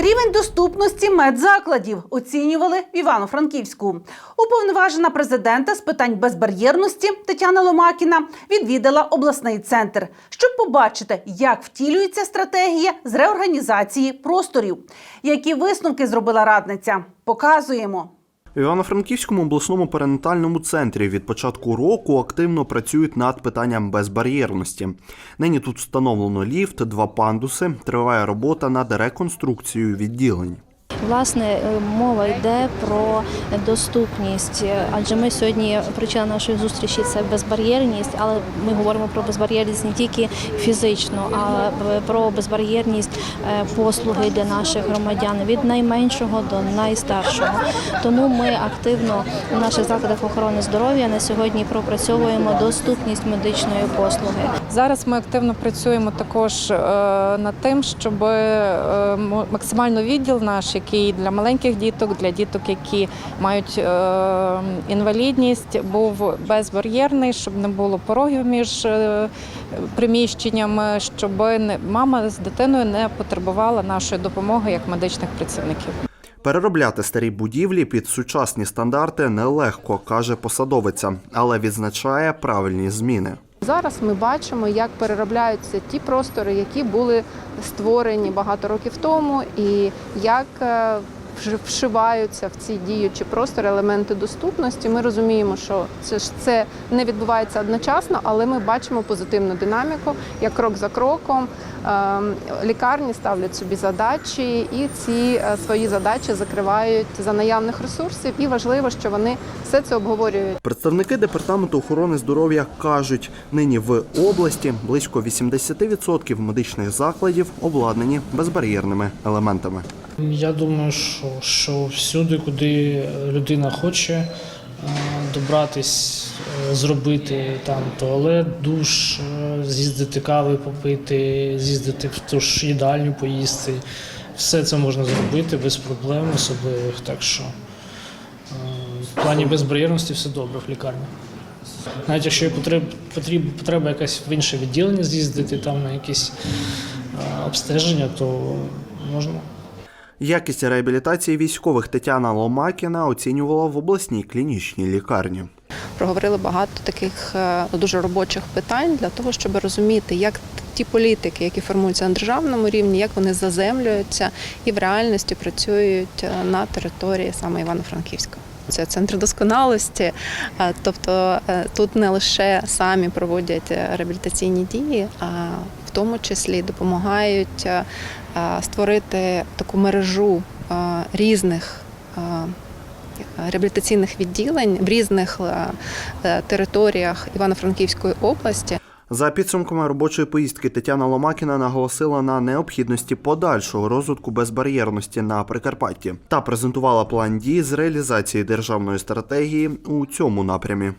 Рівень доступності медзакладів оцінювали в Івано-Франківську. Уповноважена президента з питань безбар'єрності Тетяна Ломакіна відвідала обласний центр, щоб побачити, як втілюється стратегія з реорганізації просторів. Які висновки зробила радниця? Показуємо. В Івано-Франківському обласному перинатальному центрі від початку року активно працюють над питанням безбар'єрності. Нині тут встановлено ліфт, два пандуси. Триває робота над реконструкцією відділень. Власне, е, мова йде про доступність, е, адже ми сьогодні причина нашої зустрічі це безбар'єрність, але ми говоримо про безбар'єрність не тільки фізично, а про безбар'єрність е, послуги для наших громадян від найменшого до найстаршого. Тому ми активно у наших закладах охорони здоров'я на сьогодні пропрацьовуємо доступність медичної послуги. Зараз ми активно працюємо також е, над тим, щоб е, максимально відділ наш, який для маленьких діток, для діток, які мають е, інвалідність, був безбар'єрний, щоб не було порогів між приміщеннями, щоб мама з дитиною не потребувала нашої допомоги як медичних працівників. Переробляти старі будівлі під сучасні стандарти нелегко, каже посадовиця, але відзначає правильні зміни. Зараз ми бачимо, як переробляються ті простори, які були створені багато років тому, і як е, вшиваються в ці діючі простори елементи доступності. Ми розуміємо, що це ж це не відбувається одночасно, але ми бачимо позитивну динаміку, як крок за кроком. е, Лікарні ставлять собі задачі, і ці е, свої задачі закривають за наявних ресурсів. І важливо, що вони все це обговорюють. Представники департаменту охорони здоров'я кажуть, нині в області близько 80% медичних закладів обладнані безбар'єрними елементами. Я думаю, що, що всюди, куди людина хоче е, добратись, е, зробити там туалет, душ, е, з'їздити кави попити, з'їздити в ту ж їдальню поїсти. Все це можна зробити без проблем особливих. Так що в плані безбар'єрності все добре в лікарні. Навіть якщо є потреб, потріб, потреба якась в інше відділення з'їздити, там на якісь обстеження, то можна. Якість реабілітації військових Тетяна Ломакіна оцінювала в обласній клінічній лікарні. проговорили багато таких е, дуже робочих питань для того, щоб розуміти, як ті політики, які формуються на державному рівні, як вони заземлюються і в реальності працюють е, на території саме Івано-Франківська. Це центр досконалості, е, тобто е, тут не лише самі проводять е, реабілітаційні дії, а в тому числі допомагають створити таку мережу різних реабілітаційних відділень в різних територіях Івано-Франківської області. За підсумками робочої поїздки Тетяна Ломакіна наголосила на необхідності подальшого розвитку безбар'єрності на Прикарпатті та презентувала план дій з реалізації державної стратегії у цьому напрямі.